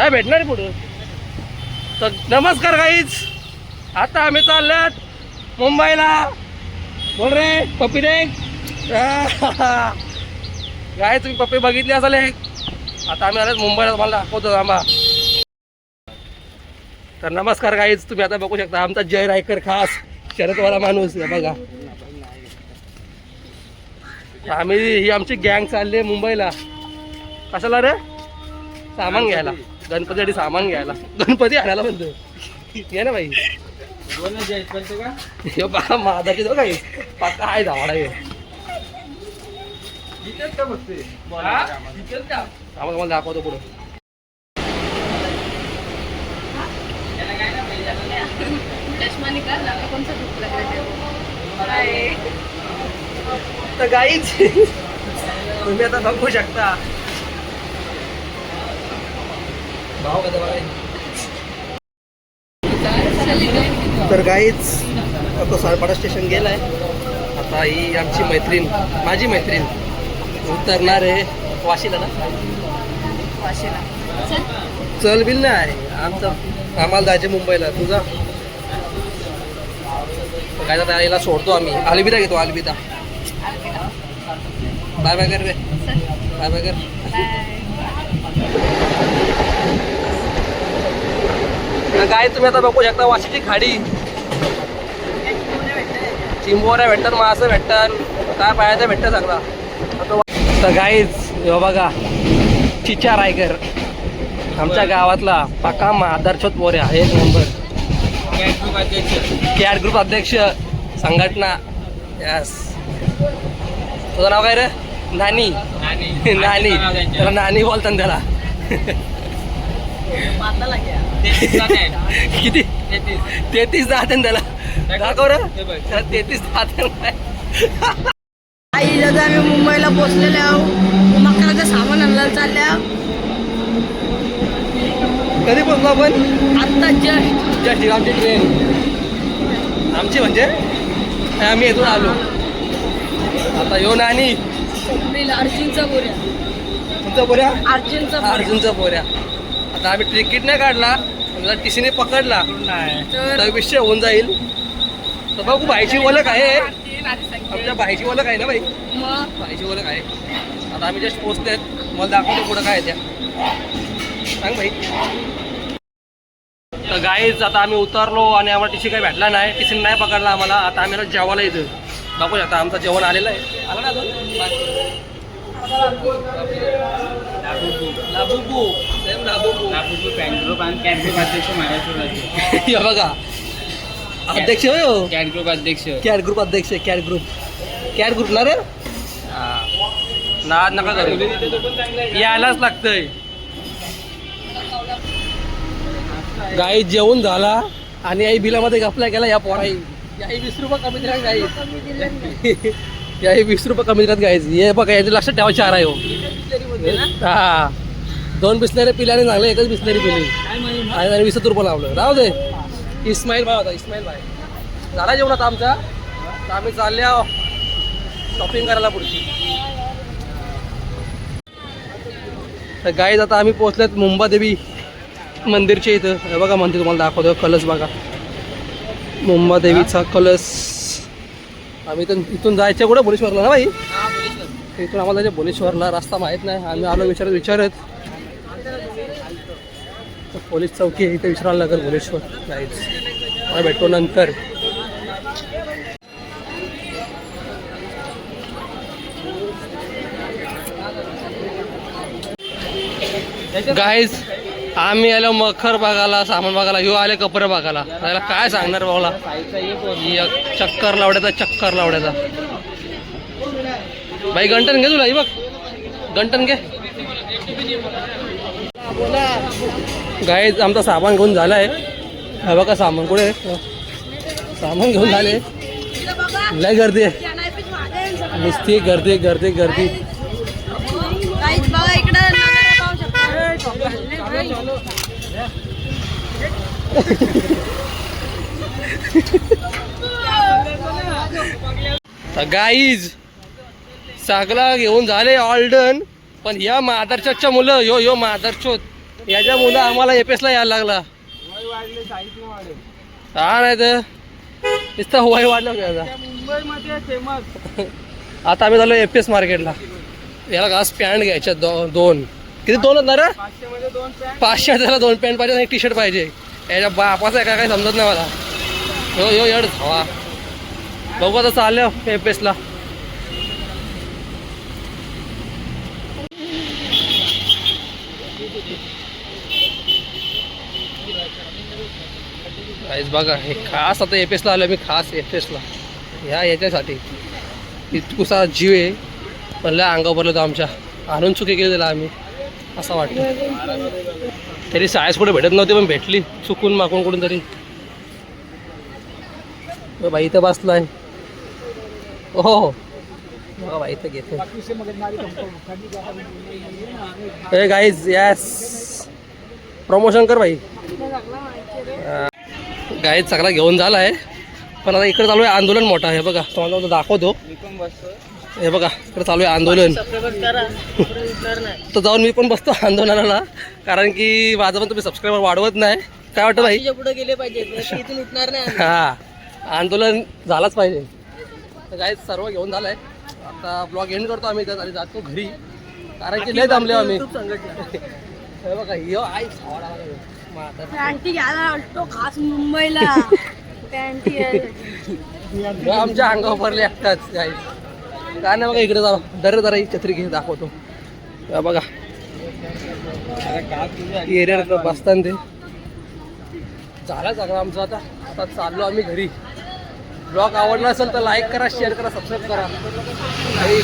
काय भेटणार पुढं? तर नमस्कार गाईच आता आम्ही चालल्यात मुंबईला. बोल रे पप्पी रे काय तुम्ही पप्पी बघितली असाल एक आता आम्ही आलो मुंबईला तुम्हाला दाखवतो आम्हा तर नमस्कार काहीच तुम्ही आता बघू शकता आमचा जय रायकर खास शरदवाला माणूस बघा. आम्ही ही आमची गँग चालली आहे मुंबईला. कशाला रे? सामान घ्यायला. गणपतीसाठी सामान घ्यायला. गणपती आणायला म्हणतो ये ना बाई. हे बघा माझाची तो काही. पक्का आहे धावाडा हे? आम्हाला तुम्हाला दाखवतो पुढं. तर गाईच तुम्ही आता बघू शकता भाव कधी तर गाईच आता सारपाडा स्टेशन गेलाय. आता ही आमची मैत्रीण माझी मैत्रीण उतरणार आहे वाशीला ना? वाशीला चल बिल नाही आमचा आम्हाला जायचं मुंबईला. तुझा काय तर आईला सोडतो आम्ही. अलविदा घेतो अलविदा. बाय बाय कर रे. बाय बाय कर तर काय तुम्ही आता बघू शकता वाशीची खाडी. चिंबोऱ्या भेटतात मासं भेटतात काय पाहायचं भेटतं सगळा. तर गाईच हे बघा चिचा रायकर आमच्या गावातला पक्का आदर्शोत पोऱ्या एक नंबर कॅट ग्रुप अध्यक्ष. संघटना यस तुझं नाव काय रे? नानी. नानी. त्याला नानी बोलतात त्याला. किती? तेहतीस दात आहे त्याला. दाखव रे. तेहतीस दात आहे. आई दादा आम्ही मुंबईला पोहोचलेले आहो. मकराचं सामान आणायला चालले कधी पोहोचलो आपण? आत्ता जस्ट जस्ट आमची ट्रेन आमची म्हणजे? आम्ही इथून आलो. आता यो नानी अर्जुनचा बोऱ्या तुमचा पोऱ्या अर्जुनचा बोऱ्या. अर्जुनचा पोऱ्या आता आम्ही तिकीट नाही काढला टीसीने पकडला. तर विषय होऊन जाईल. तर बघू भाईची ओळख आहे. आमच्या भाईची ओळख आहे ना बाई भाईची ओळख आहे. आता आम्ही जस्ट पोचतोय मला दाखवतो पुढं काय त्या सांग भाई. तर गाईच आता आम्ही उतरलो आणि आम्हाला टीसी काही भेटला नाही. टीसी नाही पकडला आम्हाला. आता आम्ही आता जेवायला येतो बघू शकता आमचं जेवण आलेलं आहे. आलं ना बघा. अध्यक्ष हो. ग्रुप अध्यक्ष. कॅट ग्रुप अध्यक्ष कॅट ग्रुप. कॅट ग्रुप ना रे ना नका करू. यायलाच लागतंय. गाई जेवण झाला आणि आई बिलामध्ये गपला गेला या पोराई. याही वीस रुपये कमी दिला गाई. याही वीस रुपये कमी देतात गाईच हे बघा याचं लक्षात ठेवा चार आहे हो. हा. दोन बिस्लरी पिल्याने चांगले एकच बिसलेरी पिली. आणि वीसच वीस रुपये लावलं. राहू दे. इस्माईल भाई होता इस्माईल भाई. झाला जेवण आता आमचा. तर आम्ही चालले आहो शॉपिंग करायला पुढची. तर गाईज आता आम्ही पोहोचलेत मुंबादेवी मंदिरच्या इथं. हे बघा मंदिर तुम्हाला दाखवतो. कलश बघा. मुंबादेवीचा कलश. आम्ही इथून इथून जायचं कुठं भुलेश्वरला ना भाई? इथून आम्हाला जायचं भुलेश्वरला रस्ता माहीत नाही आम्ही आलो विचारत विचारत. पोलीस चौकी इथे विचारायला लागेल भुलेश्वर मला भेटतो नंतर. गाईज आम्ही आलो मखर बघायला सामान बघायला ह्यो आले कपडे बघायला त्याला काय सांगणार भाऊला एक चक्कर लावड्याचा चक्कर लावड्याचा. बाई गंटन घे तुला ही बघ. गंटन घे. गाईज आमचा सामान घेऊन झालाय. हा बघा सामान कुठे सामान घेऊन झाले. लय गर्दी आहे. नुसती गर्दी गर्दी गर्दी काहीच बघा इकडं नजारा पाहू शकता तर गाईज सगळा घेऊन झाले ऑल डन पण या मादरचोतच्या मुलं यो यो मादरचोत याच्या मुलं आम्हाला एपीएसला यायला लागला. हा नाही तर. नुसतं वय वाढलं याचा. मुंबईमध्ये फेमस आता आम्ही झालो एपीएस मार्केटला याला घास पॅन्ट घ्यायच्या दो दोन. किती दोन होत ना रे पाचशे त्याला दोन पॅन्ट पाहिजे आणि टी शर्ट पाहिजे. याच्या बापाचं आहे काय काय समजत नाही मला. यो यो एवढं धावा बघू आता चाललं हो, एपीएसला काहीच बघा हे खास आता एफ एसला आलो मी खास एफ एसला ह्या याच्यासाठी. इतकुसा जीव आहे. म्हणलं अंगा भरलं तर आमच्या. आणून चुकी केली त्याला आम्ही. असं वाटतं. तरी सायस कुठे भेटत नव्हती पण भेटली. चुकून माकून कुठून तरी बाई इथं बसलाय हो हो. बघा बाई इथं घेते. अरे गाईज यस प्रमोशन कर बाई. गाईज सगळा घेऊन झाला आहे. पण आता इकडे चालू आहे आंदोलन मोठं आहे बघा. तुम्हाला दाखवतो. हे बघा इकडे चालू आहे आंदोलन. नाही. तर जाऊन मी पण बसतो आंदोलनाला कारण की माझं पण तुम्ही सबस्क्राईबर वाढवत नाही. काय वाटतं भाई? पुढे गेले पाहिजे नाहीतर इथून उठणार नाही आम्ही. हा आंदोलन झालंच पाहिजे. तर काय सर्व घेऊन झालंय. आता ब्लॉग एंड करतो आम्ही त्यात आणि जातो घरी. कारण की लय दमले आम्ही. हे बघा यो आई खास मुंबईला. आमच्या अंगावर भरले एकटाच काय नाही बघा इकडे जा दर जरा छत्री घे दाखवतो. बघा. एरिया बसताना ते. झाला सगळं आमचं आता. आता चाललो आम्ही घरी. ब्लॉग आवडला असेल तर लाईक करा शेअर करा सबस्क्राईब करा. आणि